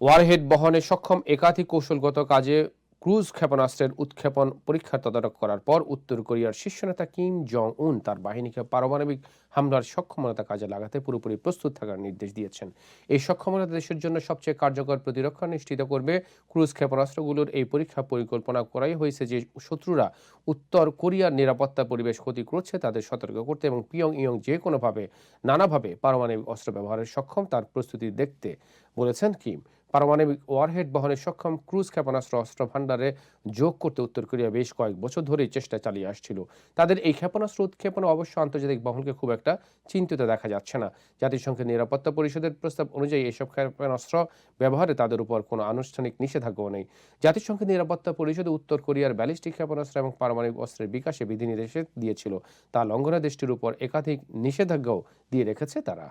Warhead বহনে সক্ষম একাধিক কৌশলগত কাজে ক্রুজ ক্ষেপণাস্ত্রের উৎক্ষেপণ পরীক্ষার তদারক করার পর উত্তর কোরিয়ার শীর্ষ নেতা কিম জং উন তার বাহিনীকে পারমাণবিক হামলার সক্ষমতা কাজে লাগাতে পুরোপুরি প্রস্তুত থাকার নির্দেশ দিয়েছেন। এই সক্ষমতা দেশের জন্য সবচেয়ে কার্যকর প্রতিরক্ষা নিশ্চিত করবে। ক্রুজ ক্ষেপণাস্ত্রগুলোর এই পরীক্ষা পরিকল্পনা করাই হয়েছে যে শত্রুরা উত্তর কোরিয়ার নিরাপত্তা পরিবেশ ক্ষতি করছে তাদের সতর্ক করতে এবং পিয়ং ইয়ং যে কোনোভাবে, নানাভাবে পারমাণবিক অস্ত্র ব্যবহারের সক্ষম তার প্রস্তুতি দেখতে বলেছেন কিম। পারমাণবিক ওয়ারহেড বহনে সক্ষম ক্রুজ ক্ষেপণাস্ত্র অস্ত্র ভাণ্ডারে যোগ করতে উত্তর কোরিয়া বেশ কয়েক বছর ধরেই চেষ্টা চালিয়ে আসছিল। তাদের এই ক্ষেপণাস্ত্র উৎক্ষেপণে অবশ্য আন্তর্জাতিক বহনকে খুব একটা চিন্তিত দেখা যাচ্ছে না। জাতিসংঘের নিরাপত্তা পরিষদের প্রস্তাব অনুযায়ী এসব ক্ষেপণাস্ত্র ব্যবহারে তাদের উপর কোনো আনুষ্ঠানিক নিষেধাজ্ঞাও নেই। জাতিসংঘের নিরাপত্তা পরিষদ উত্তর কোরিয়ার ব্যালিস্টিক ক্ষেপণাস্ত্র এবং পারমাণবিক অস্ত্রের বিকাশে বিধিনির্দেশ দিয়েছিল। তা লঙ্ঘনে দেশটির উপর একাধিক নিষেধাজ্ঞাও দিয়ে রেখেছে তারা।